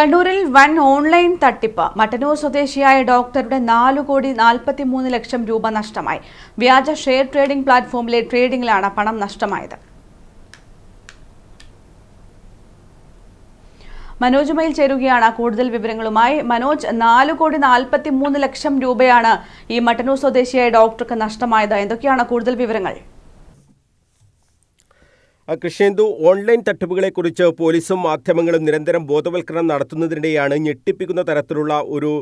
കണ്ണൂരിൽ വൻ ഓൺലൈൻ തട്ടിപ്പ്. മട്ടന്നൂർ സ്വദേശിയായ ഡോക്ടറുടെ നാലു കോടി നാൽപ്പത്തിമൂന്ന് ലക്ഷം രൂപ നഷ്ടമായി. വ്യാജ ഷെയർ ട്രേഡിംഗ് പ്ലാറ്റ്ഫോമിലെ ട്രേഡിംഗിലാണ് പണം നഷ്ടമായത്. മനോജുമായി ചേരുകയാണ് കൂടുതൽ വിവരങ്ങളുമായി. മനോജ് നാല് കോടി നാൽപ്പത്തി മൂന്ന് ലക്ഷം രൂപയാണ് ഈ മട്ടന്നൂർ സ്വദേശിയായ ഡോക്ടർക്ക് നഷ്ടമായത്. എന്തൊക്കെയാണ് കൂടുതൽ വിവരങ്ങൾ? കൃഷ്ണേന്ദു ഓൺലൈൻ തട്ടിപ്പുകളെക്കുറിച്ച് പോലീസും മാധ്യമങ്ങളും നിരന്തരം ബോധവൽക്കരണം നടത്തുന്നതിനിടെയാണ് ഞെട്ടിപ്പിക്കുന്ന തരത്തിലുള്ള ഒരു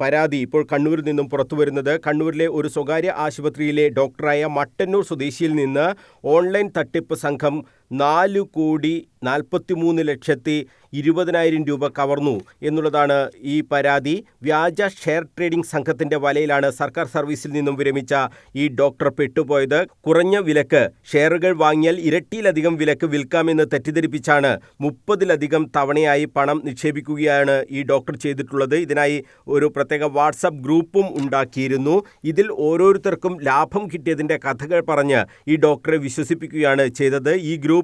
പരാതി ഇപ്പോൾ കണ്ണൂരിൽ നിന്നും പുറത്തുവരുന്നത്. കണ്ണൂരിലെ ഒരു സ്വകാര്യ ആശുപത്രിയിലെ ഡോക്ടറായ മട്ടന്നൂർ സ്വദേശിയിൽ നിന്ന് ഓൺലൈൻ തട്ടിപ്പ് സംഘം നാല് കോടി നാൽപ്പത്തിമൂന്ന് ലക്ഷത്തി ഇരുപതിനായിരം രൂപ കവർന്നു എന്നുള്ളതാണ് ഈ പരാതി. വ്യാജ ഷെയർ ട്രേഡിംഗ് സംഘത്തിന്റെ വലയിലാണ് സർക്കാർ സർവീസിൽ നിന്നും വിരമിച്ച ഈ ഡോക്ടർ പെട്ടുപോയത്. കുറഞ്ഞ വിലക്ക് ഷെയറുകൾ വാങ്ങിയാൽ ഇരട്ടിയിലധികം വിലക്ക് വിൽക്കാമെന്ന് തെറ്റിദ്ധരിപ്പിച്ചാണ് മുപ്പതിലധികം തവണയായി പണം നിക്ഷേപിക്കുകയാണ് ഈ ഡോക്ടർ ചെയ്തിട്ടുള്ളത്. ഇതിനായി ഒരു പ്രത്യേക വാട്സപ്പ് ഗ്രൂപ്പും ഉണ്ടാക്കിയിരുന്നു. ഇതിൽ ഓരോരുത്തർക്കും ലാഭം കിട്ടിയതിന്റെ കഥകൾ പറഞ്ഞ് ഈ ഡോക്ടറെ വിശ്വസിപ്പിക്കുകയാണ് ചെയ്തത്. ഈ ഗ്രൂപ്പും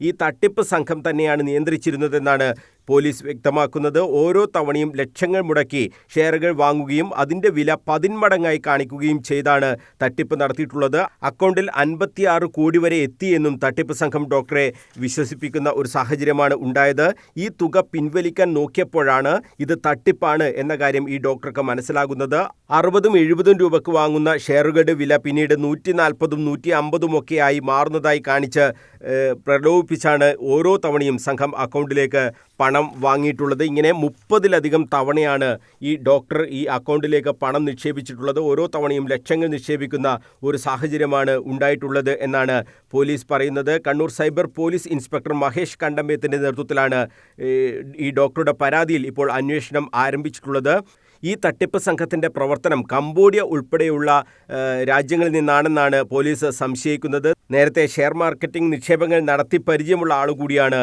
ഈ തട്ടിപ്പ് സംഘം തന്നെയാണ് നിയന്ത്രിച്ചിരുന്നതെന്നാണ് പോലീസ് വ്യക്തമാക്കുന്നത് ഓരോ തവണയും ലക്ഷങ്ങൾ മുടക്കി ഷെയറുകൾ വാങ്ങുകയും അതിന്റെ വില പതിന്മടങ്ങായി കാണിക്കുകയും ചെയ്താണ് തട്ടിപ്പ് നടത്തിയിട്ടുള്ളത്. അക്കൗണ്ടിൽ അൻപത്തിയാറ് കോടി വരെ എത്തിയെന്നും തട്ടിപ്പ് സംഘം ഡോക്ടറെ വിശ്വസിപ്പിക്കുന്ന ഒരു സാഹചര്യമാണ് ഉണ്ടായത്. ഈ തുക പിൻവലിക്കാൻ നോക്കിയപ്പോഴാണ് ഇത് തട്ടിപ്പാണ് എന്ന കാര്യം ഈ ഡോക്ടർക്ക് മനസ്സിലാകുന്നത്. അറുപതും എഴുപതും രൂപക്ക് വാങ്ങുന്ന ഷെയറുകളുടെ വില പിന്നീട് നൂറ്റി നാൽപ്പതും നൂറ്റി അമ്പതും ഒക്കെയായി മാറുന്നതായി കാണിച്ച് പ്രലോഭിപ്പിച്ചാണ് ഓരോ തവണയും സംഘം അക്കൗണ്ടിലേക്ക് പണം വാങ്ങിയിട്ടുള്ളത്. ഇങ്ങനെ മുപ്പതിലധികം തവണയാണ് ഈ ഡോക്ടർ ഈ അക്കൗണ്ടിലേക്ക് പണം നിക്ഷേപിച്ചിട്ടുള്ളത്. ഓരോ തവണയും ലക്ഷങ്ങൾ നിക്ഷേപിക്കുന്ന ഒരു സാഹചര്യമാണ് ഉണ്ടായിട്ടുള്ളത് എന്നാണ് പോലീസ് പറയുന്നത്. Kannur cyber police inspector Mahesh കണ്ടമ്പയത്തിന്റെ നേതൃത്വത്തിലാണ് ഈ ഡോക്ടറുടെ പരാതിയിൽ ഇപ്പോൾ അന്വേഷണം ആരംഭിച്ചിട്ടുള്ളത്. ഈ തട്ടിപ്പ് സംഘത്തിന്റെ പ്രവർത്തനം കംബോഡിയ ഉൾപ്പെടെയുള്ള രാജ്യങ്ങളിൽ നിന്നാണെന്നാണ് പോലീസ് സംശയിക്കുന്നത്. നേരത്തെ ഷെയർ മാർക്കറ്റിംഗ് നിക്ഷേപങ്ങൾ നടത്തി പരിചയമുള്ള ആളുകൂടിയാണ്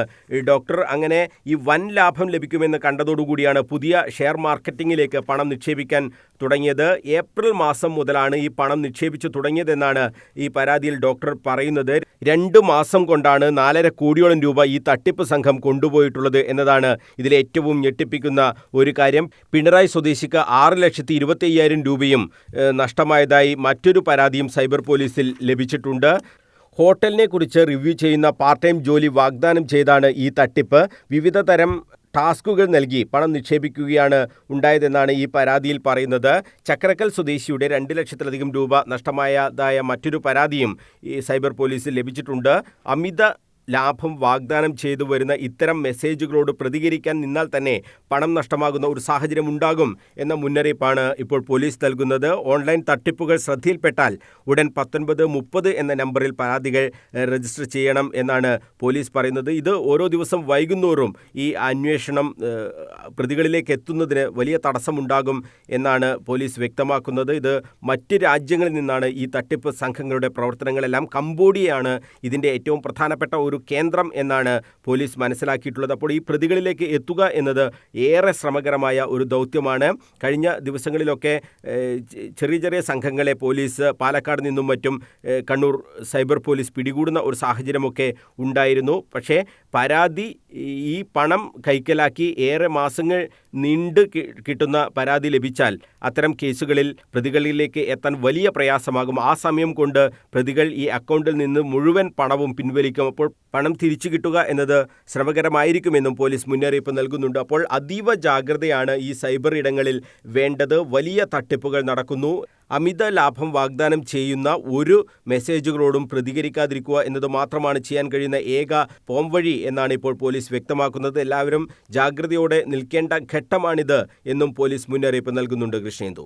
ഡോക്ടർ അങ്ങനെ ഈ വൻ ലാഭം ലഭിക്കുമെന്ന് കണ്ടതോടുകൂടിയാണ് പുതിയ ഷെയർ മാർക്കറ്റിംഗിലേക്ക് പണം നിക്ഷേപിക്കാൻ തുടങ്ങിയത്. ഏപ്രിൽ മാസം മുതലാണ് ഈ പണം നിക്ഷേപിച്ചു തുടങ്ങിയതെന്നാണ് ഈ പരാതിയിൽ ഡോക്ടർ പറയുന്നത്. രണ്ട് മാസം കൊണ്ടാണ് നാലര കോടിയോളം രൂപ ഈ തട്ടിപ്പ് സംഘം കൊണ്ടുപോയിട്ടുള്ളത് എന്നതാണ് ഇതിലെ ഏറ്റവും ഞെട്ടിപ്പിക്കുന്ന ഒരു കാര്യം. പിണറായി സ്വദേശിക്ക് ആറ് ലക്ഷത്തി ഇരുപത്തി രൂപയും നഷ്ടമായതായി മറ്റൊരു പരാതിയും സൈബർ പോലീസിൽ ലഭിച്ചിട്ടുണ്ട്. ഹോട്ടലിനെ കുറിച്ച് റിവ്യൂ ചെയ്യുന്ന പാർട്ട് ടൈം ജോലി വാഗ്ദാനം ചെയ്താണ് ഈ തട്ടിപ്പ്. വിവിധ തരം ടാസ്കുകൾ നൽകി പണം നിക്ഷേപിക്കുകയാണ് ഉണ്ടായതെന്നാണ് ഈ പരാതിയിൽ പറയുന്നത്. ചക്രക്കൽ സ്വദേശിയുടെ രണ്ട് ലക്ഷത്തിലധികം രൂപ നഷ്ടമായതായ മറ്റൊരു പരാതിയും ഈ സൈബർ പോലീസിൽ ലഭിച്ചിട്ടുണ്ട്. അമിത ലാഭം വാഗ്ദാനം ചെയ്തു വരുന്ന ഇത്തരം മെസ്സേജുകളോട് പ്രതികരിക്കാൻ നിന്നാൽ തന്നെ പണം നഷ്ടമാകുന്ന ഒരു സാഹചര്യം ഉണ്ടാകും എന്ന മുന്നറിയിപ്പാണ് ഇപ്പോൾ പോലീസ് നൽകുന്നത്. ഓൺലൈൻ തട്ടിപ്പുകൾ ശ്രദ്ധയിൽപ്പെട്ടാൽ ഉടൻ പത്തൊൻപത് മുപ്പത് എന്ന നമ്പറിൽ പരാതികൾ രജിസ്റ്റർ ചെയ്യണം എന്നാണ് പോലീസ് പറയുന്നത്. ഇത് ഓരോ ദിവസം വൈകുന്നോറും ഈ അന്വേഷണം പ്രതികളിലേക്ക് എത്തുന്നതിന് വലിയ തടസ്സമുണ്ടാകും എന്നാണ് പോലീസ് വ്യക്തമാക്കുന്നത്. ഇത് മറ്റ് രാജ്യങ്ങളിൽ നിന്നാണ് ഈ തട്ടിപ്പ് സംഘങ്ങളുടെ പ്രവർത്തനങ്ങളെല്ലാം കംബോഡിയയാണ് ഇതിന്റെ ഏറ്റവും പ്രധാനപ്പെട്ട ഒരു കേന്ദ്രം എന്നാണ് പോലീസ് മനസ്സിലാക്കിയിട്ടുള്ളത്. അപ്പോൾ ഈ പ്രതികളിലേക്ക് എത്തുക എന്നത് ഏറെ ശ്രമകരമായ ഒരു ദൗത്യമാണ്. കഴിഞ്ഞ ദിവസങ്ങളിലൊക്കെ ചെറിയ ചെറിയ സംഘങ്ങളെ പോലീസ് പാലക്കാട് നിന്നും മറ്റും കണ്ണൂർ സൈബർ പോലീസ് പിടികൂടുന്ന ഒരു സാഹചര്യമൊക്കെ ഉണ്ടായിരുന്നു. പക്ഷേ പരാതി ഈ- പണം കൈക്കലാക്കി ഏറെ മാസങ്ങൾ നീണ്ട് കിട്ടുന്ന പരാതി ലഭിച്ചാൽ അത്തരം കേസുകളിൽ പ്രതികളിലേക്ക് എത്താൻ വലിയ പ്രയാസമാകും. ആ സമയം കൊണ്ട് പ്രതികൾ ഈ അക്കൗണ്ടിൽ നിന്ന് മുഴുവൻ പണവും പിൻവലിക്കും. അപ്പോൾ പണം തിരിച്ചു കിട്ടുക എന്നത് ശ്രമകരമായിരിക്കുമെന്നും പോലീസ് മുന്നറിയിപ്പ് നൽകുന്നുണ്ട്. അപ്പോൾ അതീവ ജാഗ്രതയാണ് ഈ സൈബർ ഇടങ്ങളിൽ വേണ്ടത്. വലിയ തട്ടിപ്പുകൾ നടക്കുന്നു. അമിത ലാഭം വാഗ്ദാനം ചെയ്യുന്ന ഒരു മെസ്സേജുകളോടും പ്രതികരിക്കാതിരിക്കുക എന്നത് മാത്രമാണ് ചെയ്യാൻ കഴിയുന്ന ഏക പോംവഴി എന്നാണ് ഇപ്പോൾ പോലീസ് വ്യക്തമാക്കുന്നത്. എല്ലാവരും ജാഗ്രതയോടെ നിൽക്കേണ്ട ഘട്ടമാണിത് എന്നും പോലീസ് മുന്നറിയിപ്പ് നൽകുന്നുണ്ട് കൃഷ്ണേന്ദു.